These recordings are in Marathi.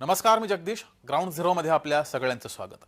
नमस्कार मी जगदीश. ग्राउंड झिरोमध्ये आपल्या सगळ्यांचं स्वागत.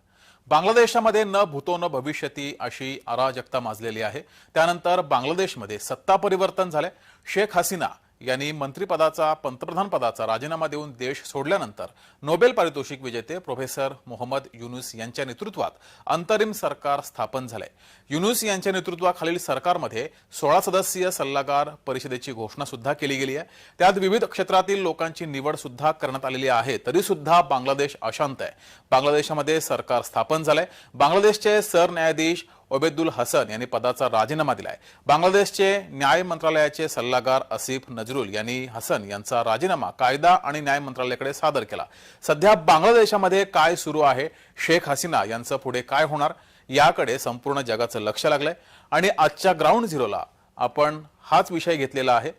बांगलादेशामध्ये न भूतो न भविष्यती अशी अराजकता माजलेली आहे. त्यानंतर बांगलादेशमध्ये सत्ता परिवर्तन झाले शेख हसीना यांनी मंत्रिपदाचा पंतप्रधान पदाचा राजीनामा देऊन देश सोडल्यानंतर नोबेल पारितोषिक विजेते प्रोफेसर मोहम्मद युनुस यांच्या नेतृत्वात अंतरिम सरकार स्थापन झालंय युनुस यांच्या नेतृत्वाखालील सरकारमध्ये सोळा सदस्यीय सल्लागार परिषदेची घोषणा सुद्धा केली गेली आहे. त्यात विविध क्षेत्रातील लोकांची निवड सुद्धा करण्यात आलेली आहे. तरी सुद्धा बांगलादेश अशांत आहे. बांगलादेशामध्ये सरकार स्थापन झालंय. बांगलादेशचे सरन्यायाधीश ओबेदुल हसन यांनी पदाचा राजीनामा दिलाय. बांगलादेशचे न्याय मंत्रालयाचे सल्लागार असिफ नजरुल यांनी हसन यांचा राजीनामा कायदा आणि न्याय मंत्रालयाकडे सादर केला. सध्या बांगलादेशामध्ये काय सुरू आहे? शेख हसीना यांचं पुढे काय होणार? याकडे संपूर्ण जगाचं लक्ष लागलंय. आणि आजच्या ग्राउंड झिरोला आपण हाच विषय घेतलेला आहे.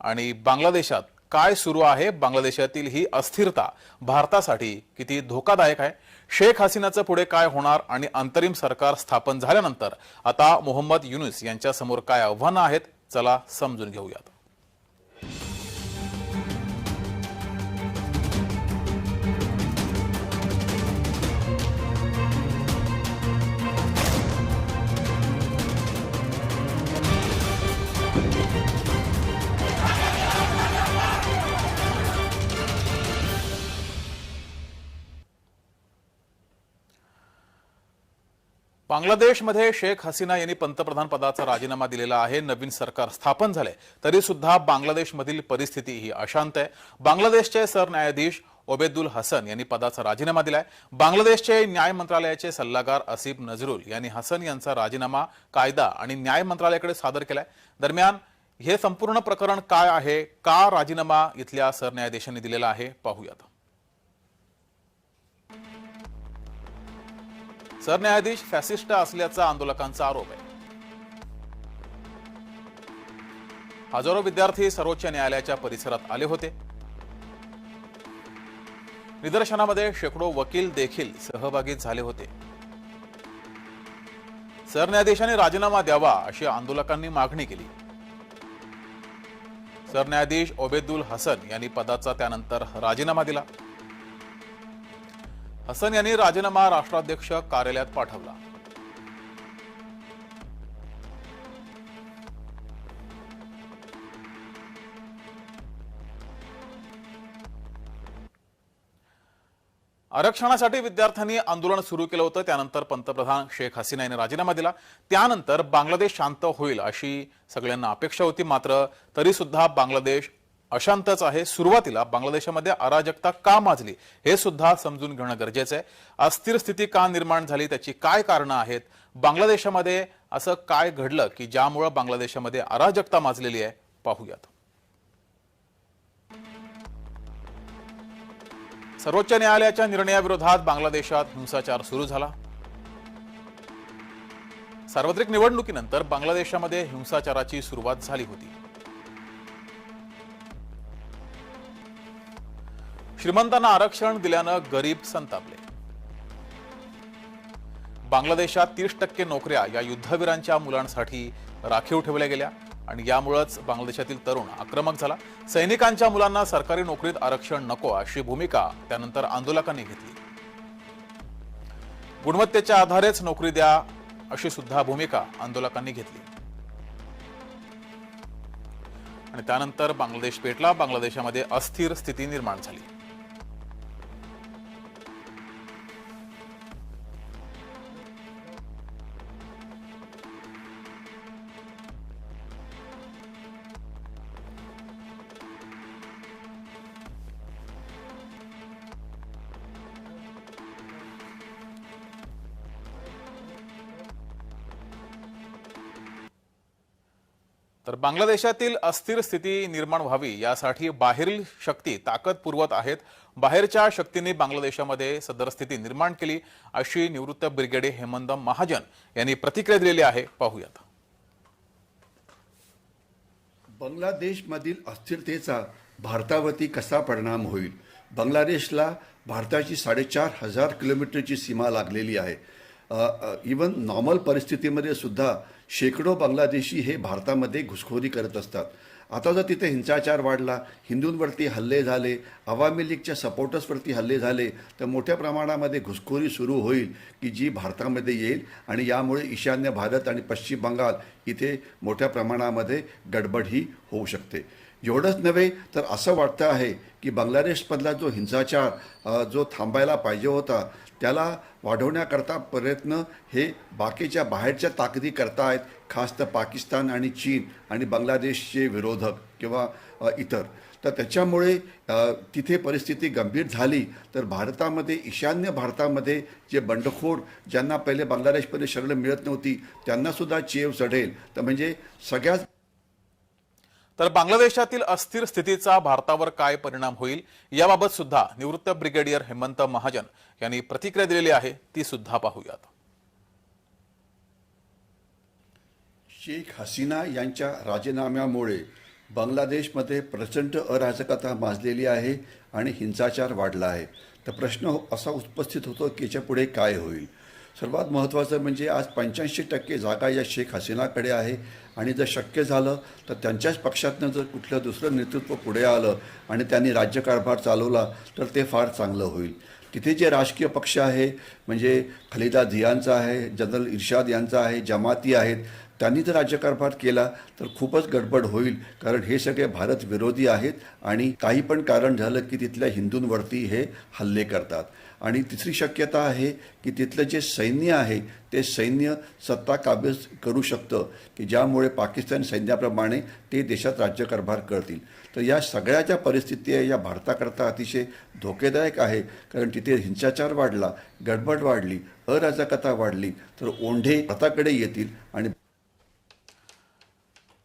आणि बांगलादेशात काय सुरू आहे? बांगलादेशातील ही अस्थिरता भारतासाठी किती धोकादायक आहे? शेख हसीनाचं पुढे काय होणार आणि अंतरिम सरकार स्थापन झाल्यानंतर आता मोहम्मद युनुस यांच्यासमोर काय आव्हानं आहेत चला समजून घेऊयात. बांगलादेशमध्ये शेख हसीना यांनी पंतप्रधान पदाचा राजीनामा दिलेला आहे. नवीन सरकार स्थापन झाले. तरी सुद्धा बांगलादेशमधील परिस्थिती ही अशांत आहे. बांगलादेशचे सरन्यायाधीश ओबेदुल हसन यांनी पदाचा राजीनामा दिलाय. बांगलादेशचे न्याय मंत्रालयाचे सल्लागार असिफ नजरुल यांनी हसन यांचा राजीनामा कायदा आणि न्याय मंत्रालयाकडे सादर केलाय. दरम्यान हे संपूर्ण प्रकरण काय आहे? का राजीनामा इथल्या सरन्यायाधीशांनी दिलेला आहे? पाहूयात. सरन्यायाधीश फॅसिस्ट असल्याचा आंदोलकांचा आरोप आहे. हजारो विद्यार्थी सर्वोच्च न्यायालयाच्या परिसरात आले होते. निदर्शनामध्ये शेकडो वकील देखील सहभागी झाले होते. सरन्यायाधीशांनी राजीनामा द्यावा अशी आंदोलकांनी मागणी केली. सरन्यायाधीश ओबेदुल हसन यांनी पदाचा त्यानंतर राजीनामा दिला. हसन यांनी राजीनामा राष्ट्राध्यक्ष कार्यालयात पाठवला. आरक्षणासाठी विद्यार्थ्यांनी आंदोलन सुरू केलं होतं. त्यानंतर पंतप्रधान शेख हसीना यांनी राजीनामा दिला. त्यानंतर बांगलादेश शांत होईल अशी सगळ्यांना अपेक्षा होती. मात्र तरी सुद्धा बांगलादेश अशांतच आहे. सुरुवातीला बांगलादेशामध्ये अराजकता का माजली हे सुद्धा समजून घेणं गरजेचं आहे. अस्थिर स्थिती का निर्माण झाली त्याची काय कारणं आहेत? बांगलादेशामध्ये असं काय घडलं की ज्यामुळं बांगलादेशामध्ये अराजकता माजलेली आहे? पाहूयात. सर्वोच्च न्यायालयाच्या निर्णयाविरोधात बांगलादेशात हिंसाचार सुरू झाला. सार्वत्रिक निवडणुकीनंतर बांगलादेशामध्ये हिंसाचाराची सुरुवात झाली होती. श्रीमंतांना आरक्षण दिल्यानं गरीब संतापले. बांगलादेशात तीस टक्के नोकऱ्या या युद्धवीरांच्या मुलांसाठी राखीव ठेवल्या गेल्या आणि यामुळेच बांगलादेशातील तरुण आक्रमक झाला. सैनिकांच्या मुलांना सरकारी नोकरीत आरक्षण नको अशी भूमिका त्यानंतर आंदोलकांनी घेतली. गुणवत्तेच्या आधारेच नोकरी द्या अशी सुद्धा भूमिका आंदोलकांनी घेतली. आणि त्यानंतर बांगलादेश पेटला. बांगलादेशामध्ये अस्थिर स्थिती निर्माण झाली. तर बांगलादेशातील अस्थिर स्थिती निर्माण व्हावी यासाठी बाहेरील शक्ती ताकद पुरवत आहेत. बाहेरच्या शक्तींनी बांगलादेशामध्ये सदर स्थिती निर्माण केली अशी निवृत्त ब्रिगेडे हेमंत महाजन यांनी प्रतिक्रिया दिलेली आहे. पाहूयात. बांगलादेशमधील अस्थिरतेचा भारतावरती कसा परिणाम होईल? बांगलादेशला भारताची साडेचार हजार किलोमीटरची सीमा लागलेली आहे. इवन नॉर्मल परिस्थितीमध्ये सुद्धा शेकडो बांगलादेशी हे भारतामध्ये घुसखोरी करत असतात. आता जर तिथे हिंसाचार वाढला हिंदूंवरती हल्ले झाले अवामी लीगच्या सपोर्टर्सवरती हल्ले झाले तर मोठ्या प्रमाणामध्ये घुसखोरी सुरू होईल की जी भारतामध्ये येईल आणि यामुळे ईशान्य भारत आणि पश्चिम बंगाल इथे मोठ्या प्रमाणामध्ये गडबड ही होऊ शकते. एवढंच नव्हे तर असं वाटतं आहे की बांगलादेशमधला जो हिंसाचार जो थांबायला पाहिजे होता त्याला वाढवण्याकरता प्रयत्न हे बाकीच्या बाहेरच्या ताकदी करतायत खास तर पाकिस्तान आणि चीन आणि बांगलादेशचे विरोधक किंवा इतर. तर त्याच्यामुळे तिथे परिस्थिती गंभीर झाली तर भारतामध्ये ईशान्य भारतामध्ये जे बंडखोर ज्यांना पहिले बांगलादेशमध्ये शरण मिळत नव्हती त्यांनासुद्धा चेव चढेल तर म्हणजे सगळ्याच तर बांगलादेशातील अस्थिर स्थितीचा भारतावर काय परिणाम होईल याबाबत सुद्धा निवृत्त ब्रिगेडियर हेमंत महाजन यांनी प्रतिक्रिया दिलेली आहे ती सुद्धा पाहूयात. शेख हसीना यांच्या राजीनाम्यामुळे बांगलादेशमध्ये प्रचंड अराजकता माजलेली आहे आणि हिंसाचार वाढला आहे. तर प्रश्न असा उपस्थित होतो की याच्यापुढे काय होईल? सर्वात महत्त्वाचं म्हणजे आज पंच्याऐंशी टक्के जागा या शेख हसीनाकडे आहे. आणि जर शक्य झालं तर त्यांच्याच पक्षातनं जर कुठलं दुसरं नेतृत्व पुढे आलं आणि त्यांनी राज्यकारभार चालवला तर ते फार चांगलं होईल. तिथे जे राजकीय पक्ष आहे म्हणजे खलिदा झियांचा आहे जनरल इर्शाद यांचा आहे जमाती आहेत त्यांनी जर राज्यकारभार केला तर खूपच गडबड होईल. कारण हे सगळे भारत विरोधी आहेत आणि काही पण कारण झालं की तिथल्या हिंदूंवरती हे हल्ले करतात. आणि तिसरी शक्यता आहे की तिथलं जे सैन्य आहे ते सैन्य सत्ता काबीज करू शकतं की ज्यामुळे पाकिस्तान सैन्याप्रमाणे ते देशात राज्यकारभार करतील. तर या सगळ्या ज्या परिस्थिती आहे या भारताकरता अतिशय धोकेदायक आहे. कारण तिथे हिंसाचार वाढला गडबड वाढली अराजकता वाढली तर ओंढे भारताकडे येतील आणि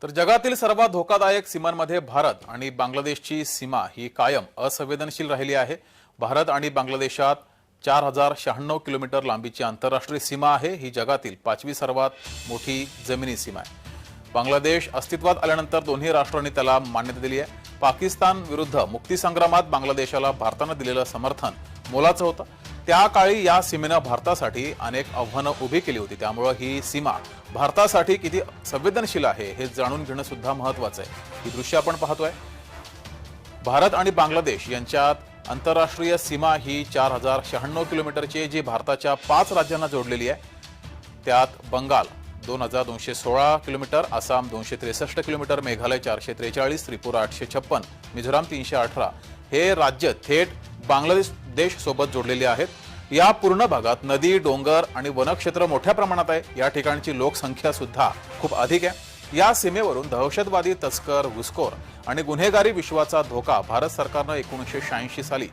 तर जगातील सर्वात धोकादायक सीमांमध्ये भारत आणि बांगलादेशची सीमा ही कायम असंवेदनशील राहिली आहे. भारत आणि बांगलादेशात चार हजार शहाण्णव किलोमीटर लांबीची आंतरराष्ट्रीय सीमा आहे. ही जगातील पाचवी सर्वात मोठी जमिनी सीमा आहे. बांगलादेश अस्तित्वात आल्यानंतर दोन्ही राष्ट्रांनी त्याला मान्यता दिली आहे. पाकिस्तान विरुद्ध मुक्तीसंग्रामात बांगलादेशाला भारतानं दिलेलं समर्थन मोलाचं होतं. त्या काळी या सीमेनं भारतासाठी अनेक आव्हानं उभी केली होती. त्यामुळं ही सीमा भारतासाठी किती संवेदनशील आहे हे जाणून घेणं सुद्धा महत्वाचं आहे. ही दृश्य आपण पाहतोय. भारत आणि बांगलादेश यांच्यात आंतरराष्ट्रीय सीमा ही चार हजार शहाण्णव किलोमीटरची जी भारताच्या पाच राज्यांना जोडलेली आहे. त्यात बंगाल दोन हजार दोनशे सोळा किलोमीटर आसाम दोनशे त्रेसष्ट किलोमीटर मेघालय चारशे त्रेचाळीस त्रिपुरा आठशे छप्पन मिझोराम तीनशे अठरा. हे राज्य थेट बांगलादेश देश सोबत जोडलेले आहेत. या पूर्ण भागात नदी डोंगर आणि वनक्षेत्र मोठ्या प्रमाणात आहे. या ठिकाणची लोकसंख्या सुद्धा खूप अधिक आहे. या सीमेवरून दहशतवादी तस्कर घुसखोर आणि गुन्हेगारी विश्वाचा धोका भारत सरकारनं एकोणीसशे शहाऐंशी साली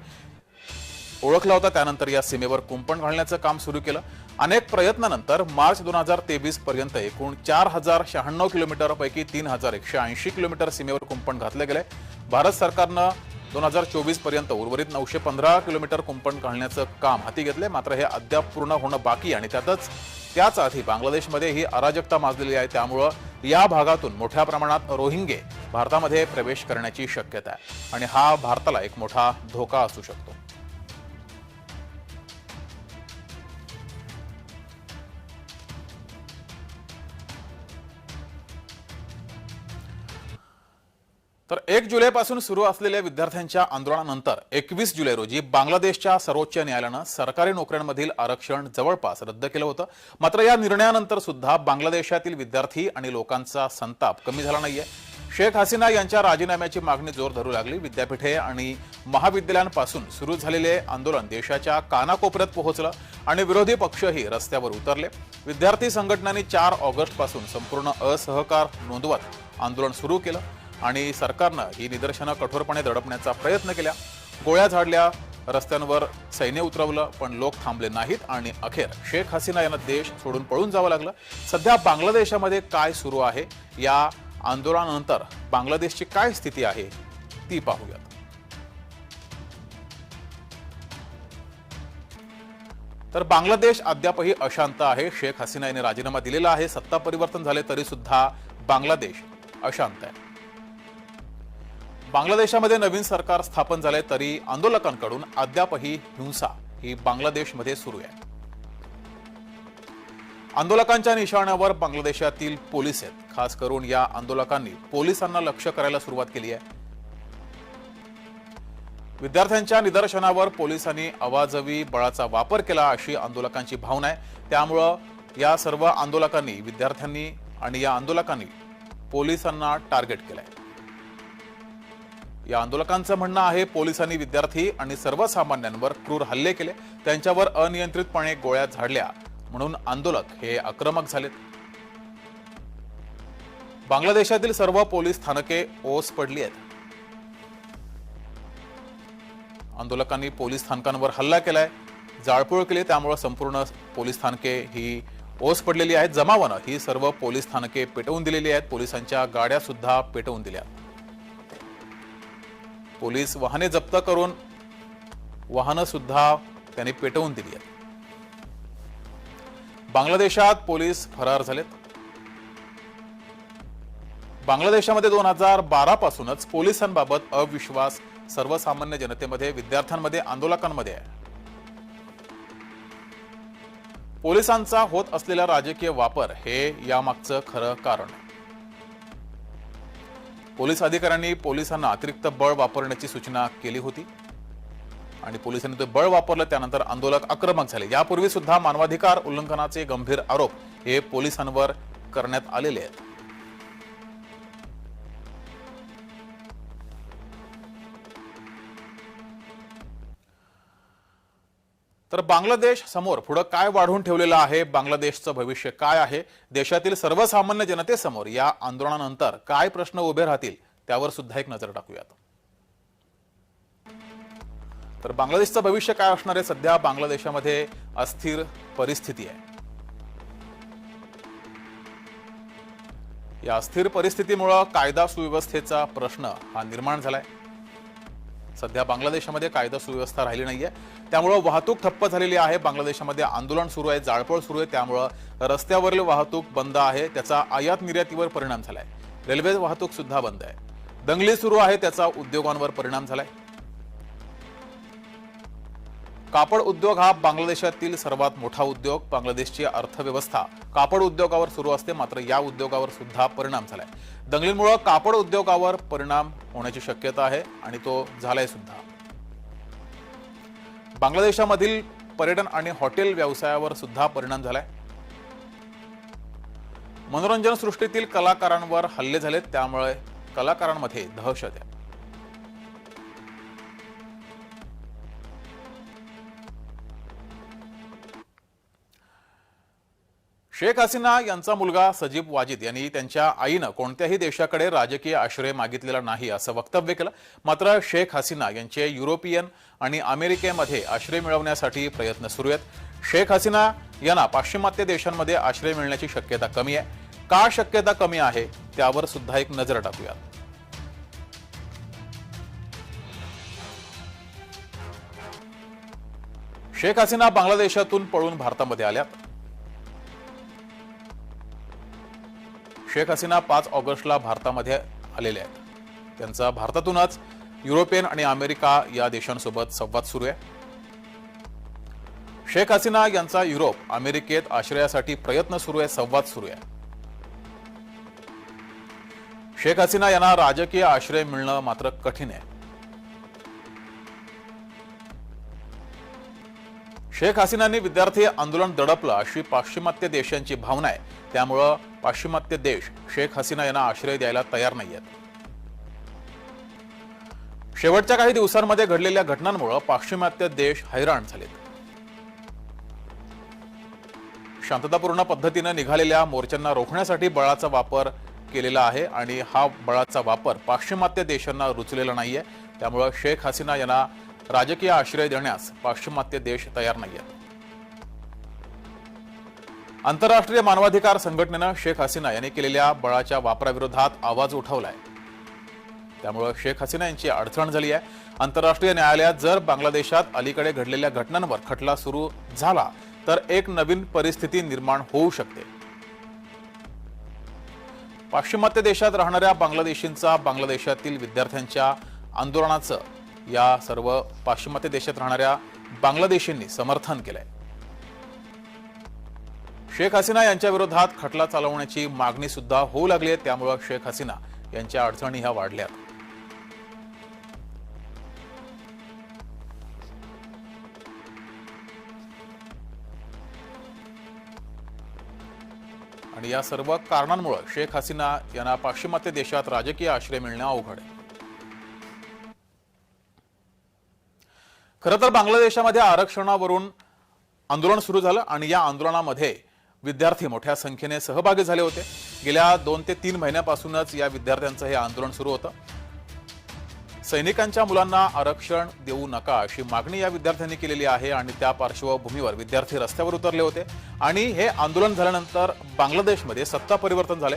ओळखला होता. त्यानंतर या सीमेवर कुंपण घालण्याचं काम सुरू केलं. अनेक प्रयत्नानंतर मार्च दोन हजार तेवीस पर्यंत एकूण चार हजार शहाण्णव किलोमीटरपैकी तीन हजार एकशे ऐंशी किलोमीटर सीमेवर कुंपण घातले गेले भारत सरकारनं दोन हजार चोवीसपर्यंत उर्वरित नऊशे पंधरा किलोमीटर कुंपण घालण्याचं काम हाती घेतले मात्र हे अद्याप पूर्ण होणं बाकी आणि त्यातच त्याच आधी बांगलादेशमध्ये ही अराजकता माजलेली आहे. त्यामुळं या भागातून मोठ्या प्रमाणात रोहिंगे भारतामध्ये प्रवेश करण्याची शक्यता आहे. आणि हा भारताला एक मोठा धोका असू शकतो. तर एक जुलैपासून सुरू असलेल्या विद्यार्थ्यांच्या आंदोलनानंतर एकवीस जुलै रोजी बांगलादेशच्या सर्वोच्च न्यायालयानं सरकारी नोकऱ्यांमधील आरक्षण जवळपास रद्द केलं होतं. मात्र या निर्णयानंतर सुद्धा बांगलादेशातील विद्यार्थी आणि लोकांचा संताप कमी झाला नाहीये. शेख हसीना यांच्या राजीनाम्याची मागणी जोर धरू लागली. विद्यापीठे आणि महाविद्यालयांपासून सुरू झालेले आंदोलन देशाच्या कानाकोपऱ्यात पोहोचलं आणि विरोधी पक्षही रस्त्यावर उतरले. विद्यार्थी संघटनांनी चार ऑगस्टपासून संपूर्ण असहकार नोंदवत आंदोलन सुरू केलं. आणि सरकारनं ही निदर्शनं कठोरपणे दडपण्याचा प्रयत्न केला. गोळ्या झाडल्या रस्त्यांवर सैन्य उतरवलं पण लोक थांबले नाहीत आणि अखेर शेख हसीना यांना देश सोडून पळून जावं लागलं. सध्या बांगलादेशामध्ये काय सुरू आहे? या आंदोलनानंतर बांगलादेशची काय स्थिती आहे? ती पाहूयात. तर बांगलादेश अद्यापही अशांत आहे. शेख हसीना यांनी राजीनामा दिलेला आहे. सत्ता परिवर्तन झाले तरी सुद्धा बांगलादेश अशांत आहे. बांगलादेशामध्ये नवीन सरकार स्थापन झाले तरी आंदोलकांकडून अद्यापही हिंसा ही बांगलादेशमध्ये सुरू आहे. आंदोलकांच्या निशाण्यावर बांगलादेशातील पोलीस आहेत. खास करून या आंदोलकांनी पोलिसांना लक्ष करायला सुरुवात केली आहे. विद्यार्थ्यांच्या निदर्शनावर पोलिसांनी अवाजवी बळाचा वापर केला अशी आंदोलकांची भावना आहे. त्यामुळं या सर्व आंदोलकांनी विद्यार्थ्यांनी आणि या आंदोलकांनी पोलिसांना टार्गेट केलंय. या आंदोलकांचं म्हणणं आहे पोलिसांनी विद्यार्थी आणि सर्वसामान्यांवर क्रूर हल्ले केले. त्यांच्यावर अनियंत्रितपणे गोळ्या झाडल्या. म्हणून आंदोलक हे आक्रमक झालेत. बांगलादेशातील सर्व पोलीस स्थानके ओस पडली आहेत. आंदोलकांनी पोलीस स्थानकांवर हल्ला केलाय. जाळपोळ केली त्यामुळे संपूर्ण पोलीस स्थानके ही ओस पडलेली आहेत. जमावानं ही सर्व पोलीस स्थानके पेटवून दिलेली आहेत. पोलिसांच्या गाड्या सुद्धा पेटवून दिल्या पोलीस वाहने जप्त करून वाहनं सुद्धा त्यांनी पेटवून दिली आहेत. बांगलादेशात पोलीस फरार झालेत. बांगलादेशामध्ये दोन हजार बारा पासूनच पोलिसांबाबत अविश्वास सर्वसामान्य जनतेमध्ये विद्यार्थ्यांमध्ये आंदोलकांमध्ये आहे. पोलिसांचा होत असलेला राजकीय वापर हे यामागचं खरं कारण आहे. पोलीस अधिकाऱ्यांनी पोलिसांना अतिरिक्त बळ वापरण्याची सूचना केली होती. आणि पोलिसांनी ते बळ वापरलं त्यानंतर आंदोलक आक्रमक झाले. यापूर्वी सुद्धा मानवाधिकार उल्लंघनाचे गंभीर आरोप हे पोलिसांवर करण्यात आलेले आहेत. तर बांगलादेश समोर पुढं काय वाढवून ठेवलेलं आहे? बांगलादेशचं भविष्य काय आहे? देशातील सर्वसामान्य जनतेसमोर या आंदोलनानंतर काय प्रश्न उभे राहतील? त्यावर सुद्धा एक नजर टाकूयात. तर बांगलादेशचं भविष्य काय असणार आहे? सध्या बांगलादेशामध्ये अस्थिर परिस्थिती आहे. या अस्थिर परिस्थितीमुळं कायदा सुव्यवस्थेचा प्रश्न हा निर्माण झालाय. सध्या बांगलादेशामध्ये कायदा सुव्यवस्था राहिली नाही आहे त्यामुळं वाहतूक ठप्प झालेली आहे. बांगलादेशामध्ये आंदोलन सुरू आहे जाळपोळ सुरू आहे. त्यामुळं रस्त्यावरील वाहतूक बंद आहे. त्याचा आयात निर्यातीवर परिणाम झालाय. रेल्वे वाहतूक सुद्धा बंद आहे. दंगली सुरू आहे त्याचा उद्योगांवर परिणाम झालाय. कापड उद्योग हा बांगलादेशातील सर्वात मोठा उद्योग बांगलादेशची अर्थव्यवस्था. कापड उद्योगावर सुरू असते मात्र या उद्योगावर सुद्धा परिणाम झालाय. दंगलीमुळे कापड उद्योगावर परिणाम होण्याची शक्यता आहे आणि तो झालाय सुद्धा. बांगलादेशामधील पर्यटन आणि हॉटेल व्यवसायावर सुद्धा परिणाम झालाय. मनोरंजन सृष्टीतील कलाकारांवर हल्ले झालेत त्यामुळे कलाकारांमध्ये दहशत आहे. शेख हसीना यांचा मुलगा सजीब वाजिद यांनी त्यांच्या आईनं कोणत्याही देशाकडे राजकीय आश्रय मागितलेला नाही असं वक्तव्य केलं. मात्र शेख हसीना यांचे युरोपियन आणि अमेरिकेमध्ये आश्रय मिळवण्यासाठी प्रयत्न सुरू आहेत. शेख हसीना यांना पाश्चिमात्य देशांमध्ये आश्रय मिळण्याची शक्यता कमी आहे. का शक्यता कमी आहे? त्यावर सुद्धा एक नजर टाकूया शेख हसीना बांगलादेशातून पळून भारतामध्ये आल्यात. शेख हसीना पाच ऑगस्टला भारतामध्ये आलेले आहेत. त्यांचा भारतातूनच युरोपियन आणि अमेरिका या देशांसोबत संवाद सुरू आहे. शेख हसीना यांचा युरोप अमेरिकेत आश्रयासाठी प्रयत्न सुरू आहे संवाद सुरू आहे. शेख हसीना यांना राजकीय आश्रय मिळणं मात्र कठीण आहे. शेख हसीनांनी विद्यार्थी आंदोलन दडपलं अशी पाश्चिमात्य देशांची भावना आहे. त्यामुळं पाश्चिमात्य देश शेख हसीना यांना आश्रय द्यायला तयार नाही आहेत शेवटच्या काही दिवसांमध्ये घडलेल्या घटनांमुळे पाश्चिमात्य देश हैराण झालेत. शांततापूर्ण पद्धतीनं निघालेल्या मोर्चांना रोखण्यासाठी बळाचा वापर केलेला आहे आणि हा बळाचा वापर पाश्चिमात्य देशांना रुचलेला नाहीये. त्यामुळं शेख हसीना यांना राजकीय आश्रय देण्यास पाश्चिमात्य देश तयार नाही आहेत आंतरराष्ट्रीय मानवाधिकार संघटनेनं शेख हसीना यांनी केलेल्या बळाच्या वापराविरोधात आवाज उठवलाय. त्यामुळे शेख हसीना यांची अडचण झाली आहे. आंतरराष्ट्रीय न्यायालयात जर बांगलादेशात अलीकडे घडलेल्या घटनांवर खटला सुरू झाला तर एक नवीन परिस्थिती निर्माण होऊ शकते. पाश्चिमात्य देशात राहणाऱ्या बांगलादेशींचा बांगलादेशातील विद्यार्थ्यांच्या आंदोलनाचं या सर्व पाश्चिमात्य देशात राहणाऱ्या बांगलादेशींनी समर्थन केलंय. शेख हसीना यांच्या विरोधात खटला चालवण्याची मागणी सुद्धा होऊ लागली आहे. त्यामुळं शेख हसीना यांच्या अडचणी ह्या वाढल्या आणि या सर्व कारणांमुळे शेख हसीना यांना पाश्चिमात्य देशात राजकीय आश्रय मिळणं अवघड आहे. खरं तर बांगलादेशामध्ये आरक्षणावरून आंदोलन सुरू झालं आणि या आंदोलनामध्ये विद्यार्थी मोठ्या संख्येने सहभागी झाले होते. गेल्या दोन ते तीन महिन्यापासूनच या विद्यार्थ्यांचं हे आंदोलन सुरू होतं. सैनिकांच्या मुलांना आरक्षण देऊ नका अशी मागणी या विद्यार्थ्यांनी केलेली आहे आणि त्या पार्श्वभूमीवर विद्यार्थी रस्त्यावर उतरले होते. आणि हे आंदोलन झाल्यानंतर बांगलादेशमध्ये सत्ता परिवर्तन झाले.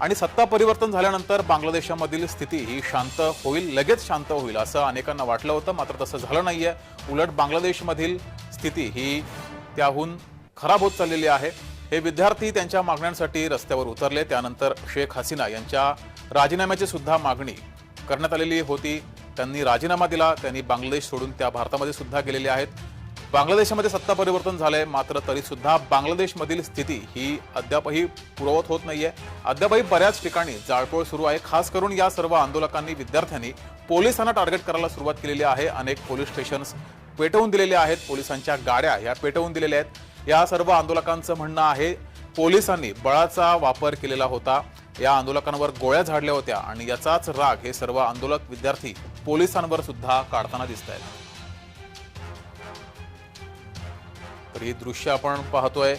आणि सत्ता परिवर्तन झाल्यानंतर बांगलादेशामधील स्थिती ही शांत होईल लगेच शांत होईल असं अनेकांना वाटलं होतं. मात्र तसं झालं नाहीये. उलट बांगलादेशमधील स्थिती ही त्याहून खराब होत चाललेली आहे. हे विद्यार्थी त्यांच्या मागण्यांसाठी रस्त्यावर उतरले. त्यानंतर शेख हसीना यांच्या राजीनाम्याची सुद्धा मागणी करण्यात आलेली होती. त्यांनी राजीनामा दिला. त्यांनी बांगलादेश सोडून त्या भारतामध्ये सुद्धा गेलेले आहेत. बांगलादेशामध्ये सत्ता परिवर्तन झालंय मात्र तरी सुद्धा बांगलादेशमधील स्थिती ही अद्यापही पुरवत होत नाहीये. अद्यापही बऱ्याच ठिकाणी जाळपोळ सुरू आहे. खास करून या सर्व आंदोलकांनी विद्यार्थ्यांनी पोलिसांना टार्गेट करायला सुरुवात केलेली आहे. अनेक पोलीस स्टेशन्स पेटवून दिलेले आहेत. पोलिसांच्या गाड्या ह्या पेटवून दिलेल्या आहेत. या सर्व आंदोलकांचं म्हणणं आहे पोलिसांनी बळाचा वापर केलेला होता. या आंदोलकांवर गोळ्या झाडल्या होत्या आणि याचाच राग हे सर्व आंदोलक विद्यार्थी पोलिसांवर सुद्धा काढताना दिसत आहेत. तर ही दृश्य आपण पाहतोय.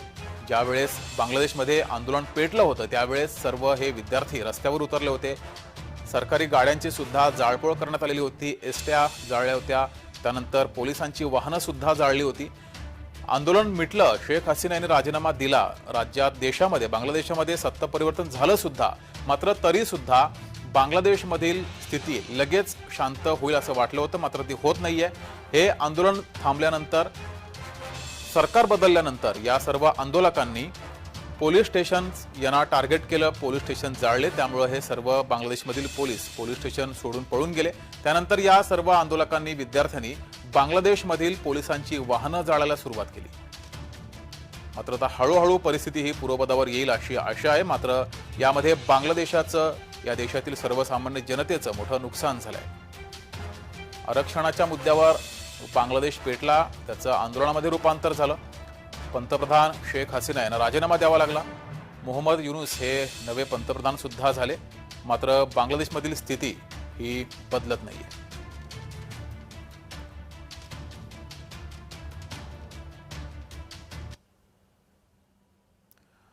ज्यावेळेस बांगलादेशमध्ये आंदोलन पेटलं होतं त्यावेळेस सर्व हे विद्यार्थी रस्त्यावर उतरले होते. सरकारी गाड्यांची सुद्धा जाळपोळ करण्यात आलेली होती एसट्या जाळल्या होत्या. त्यानंतर पोलिसांची वाहनं सुद्धा जाळली होती. आंदोलन मिटलं शेख हसीना यांनी राजीनामा दिला. राज्यात देशामध्ये बांगलादेशामध्ये सत्ता परिवर्तन झालं सुद्धा मात्र तरी सुद्धा बांगलादेशमधील स्थिती लगेच शांत होईल असं वाटलं होतं मात्र ती होत नाही आहे हे आंदोलन थांबल्यानंतर सरकार बदलल्यानंतर या सर्व आंदोलकांनी पोलीस स्टेशन यांना टार्गेट केलं पोलीस स्टेशन जाळले त्यामुळे हे सर्व बांगलादेशमधील पोलीस पोलीस स्टेशन सोडून पळून गेले. त्यानंतर या सर्व आंदोलकांनी विद्यार्थ्यांनी बांगलादेशमधील पोलिसांची वाहनं जाळायला सुरुवात केली. मात्र आता हळूहळू परिस्थिती ही पूर्वपदावर येईल अशी आशा आहे. मात्र यामध्ये बांगलादेशाचं या देशातील सर्वसामान्य जनतेचं मोठं नुकसान झालं आहे आरक्षणाच्या मुद्द्यावर बांगलादेश पेटला त्याचं आंदोलनामध्ये रूपांतर झालं. पंतप्रधान शेख हसीना यांना राजीनामा द्यावा लागला. मोहम्मद युनुस हे नवे पंतप्रधानसुद्धा झाले. मात्र बांगलादेशमधील स्थिती ही बदलत नाही आहे